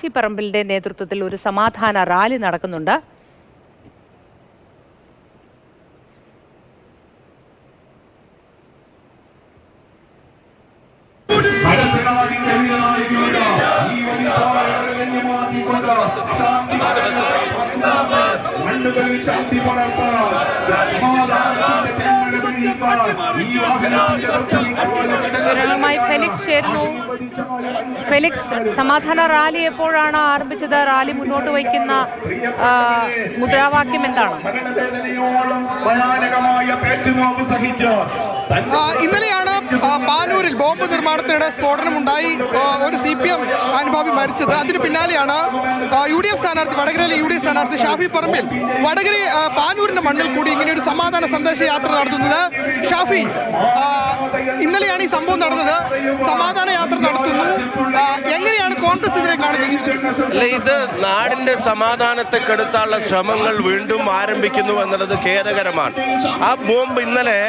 ഷാഫി പറമ്പിലിന്റെ നേതൃത്വത്തിൽ ഒരു സമാധാന റാലി നടക്കുന്നുണ്ട്. ശാന്തി പടർത്താൻ സമാധാനത്തിന്റെ തെങ്ങൾ പിടിക്കാൻ ഈ വാഹനത്തിന്റെ വിവരങ്ങളുമായി ഫെലിക്സ് ചേരുന്നു. ഫെലിക്സ് സമാധാന റാലി എപ്പോഴാണ് ആരംഭിച്ചത്? റാലി മുന്നോട്ട് വയ്ക്കുന്ന മുദ്രാവാക്യം എന്താണ്? ഇന്നലെയാണ് പാനൂരിൽ ബോംബ് നിർമ്മാണത്തിനിടെ സ്ഫോടനമുണ്ടായി. ഒരു സി പി എം അനുഭാവി മരിച്ചത്. അതിന് പിന്നാലെയാണ് യു ഡി എഫ് സ്ഥാനാർത്ഥി വടകരയിലെ യു ഡി എഫ് സ്ഥാനാർത്ഥി ഷാഫി പറമ്പിൽ വടകര ആ, പാനൂരിന്റെ മണ്ണിൽ കൂടി ഇങ്ങനെ ഒരു സമാധാന സന്ദേശ യാത്ര നടത്തുന്നത്. ഷാഫി ഇന്നലെയാണ് ഈ സംഭവം നടന്നത്. സമാധാന യാത്ര നടത്തുന്നു. എങ്ങനെയാണ് കോൺഗ്രസ് ഇതിനെ കാണുന്നത്? അല്ല ഇത് നാടിന്റെ സമാധാനത്തെ കെടുത്താനുള്ള ശ്രമങ്ങൾ വീണ്ടും ആരംഭിക്കുന്നു എന്നുള്ളത് ഖേദകരമാണ്. ആ ബോംബ് ഇന്നലെ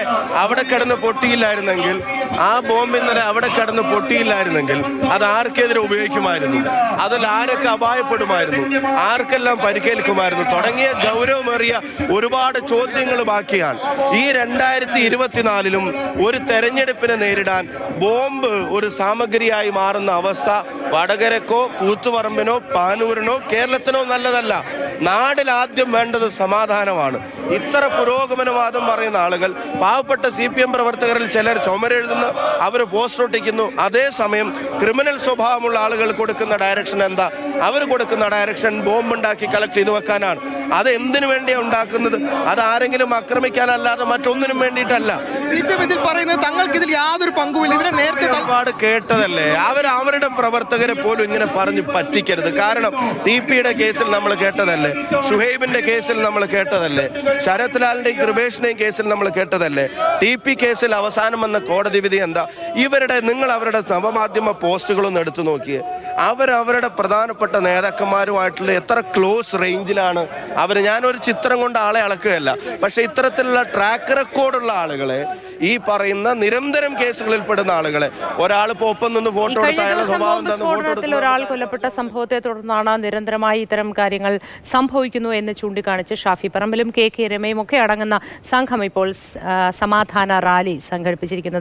അവിടെ കിടന്ന് പൊട്ടിയില്ലായിരുന്നെങ്കിൽ ആ ബോംബ് ഇന്നലെ അവിടെ കടന്ന് പൊട്ടിയില്ലായിരുന്നെങ്കിൽ അത് ആർക്കെതിരെ ഉപയോഗിക്കുമായിരുന്നു? അതിൽ ആരൊക്കെ അപായപ്പെടുമായിരുന്നു? ആർക്കെല്ലാം പരിക്കേൽക്കുമായിരുന്നു? തുടങ്ങിയ ഗൗരവമേറിയ ഒരുപാട് ചോദ്യങ്ങൾ ബാക്കിയാണ്. ഈ രണ്ടായിരത്തി ഇരുപത്തിനാലിലും ഒരു തെരഞ്ഞെടുപ്പിനെ നേരിടാൻ ബോംബ് ഒരു സാമഗ്രിയായി മാറുന്ന അവസ്ഥ വടകരക്കോ കൂത്തുപറമ്പിനോ പാനൂരിനോ കേരളത്തിനോ നല്ലതല്ല. നാടിൽ ആദ്യം വേണ്ടത് സമാധാനമാണ്. ഇത്ര പുരോഗമനവാദം പറയുന്ന ആളുകൾ പാവപ്പെട്ട സി പി എം പ്രവർത്തകരിൽ ചിലർ ചുമരെഴുതുന്നു അവർ പോസ്റ്റർ ഒട്ടിക്കുന്നു. അതേസമയം ക്രിമിനൽ സ്വഭാവമുള്ള ആളുകൾ കൊടുക്കുന്ന ഡയറക്ഷൻ എന്താ? അവർ കൊടുക്കുന്ന ഡയറക്ഷൻ ബോംബുണ്ടാക്കി കളക്ട് ചെയ്ത് വെക്കാനാണ്. അത് എന്തിനു വേണ്ടിയാണ് ഉണ്ടാക്കുന്നത്? അത് ആരെങ്കിലും ആക്രമിക്കാനല്ലാതെ മറ്റൊന്നിനും വേണ്ടിയിട്ടല്ല. സി പി എം ഇതിൽ പറയുന്നത് തങ്ങൾക്ക് ഇതിൽ യാതൊരു പങ്കുമില്ല. ഇവരെ ഒരുപാട് കേട്ടതല്ലേ? അവർ അവരുടെ പ്രവർത്തകരെ പോലും ഇങ്ങനെ പറഞ്ഞു പറ്റിക്കരുത്. കാരണം ടി പിയുടെ കേസിൽ നമ്മൾ കേട്ടതല്ലേ? ഷുഹൈബിന്റെ കേസിൽ നമ്മൾ കേട്ടതല്ലേ? ശരത് ലാലിന്റെയും കൃപേഷിന്റെയും കേസിൽ നമ്മൾ കേട്ടതല്ലേ? ടി പി കേസിൽ അവസാനം വന്ന കോടതി വിധി എന്താ? ഇവരുടെ നിങ്ങൾ അവരുടെ നവമാധ്യമ പോസ്റ്റുകളൊന്നും എടുത്തു നോക്കിയേ. അവരുടെ പ്രധാനപ്പെട്ട നേതാക്കന്മാരുമായിട്ടുള്ള എത്ര ക്ലോസ് റേഞ്ചിലാണ് അവർ ഞാനൊരു ചിത്രം കൊണ്ട് ആളെ അളക്കുകയല്ല. പക്ഷേ ഇത്തരത്തിലുള്ള ട്രാക്ക് റെക്കോർഡുള്ള ആളുകളെ ഈ പറയുന്ന നിരന്തരം കേസുകളിൽ പെടുന്ന ആളുകളെ. ഒരാൾ ഇപ്പോൾ ഒപ്പം നിന്ന് ഫോട്ടോ എടുത്ത അയാളുടെ സ്വഭാവം സ്ഫോടനത്തിൽ ഒരാൾ കൊല്ലപ്പെട്ട സംഭവത്തെ തുടർന്നാണ് നിരന്തരമായി ഇത്തരം കാര്യങ്ങൾ സംഭവിക്കുന്നു എന്ന് ചൂണ്ടിക്കാണിച്ച് ഷാഫി പറമ്പിലും കെ കെ രമയും ഒക്കെ അടങ്ങുന്ന സംഘം ഇപ്പോൾ സമാധാന റാലി സംഘടിപ്പിച്ചിരിക്കുന്നത്.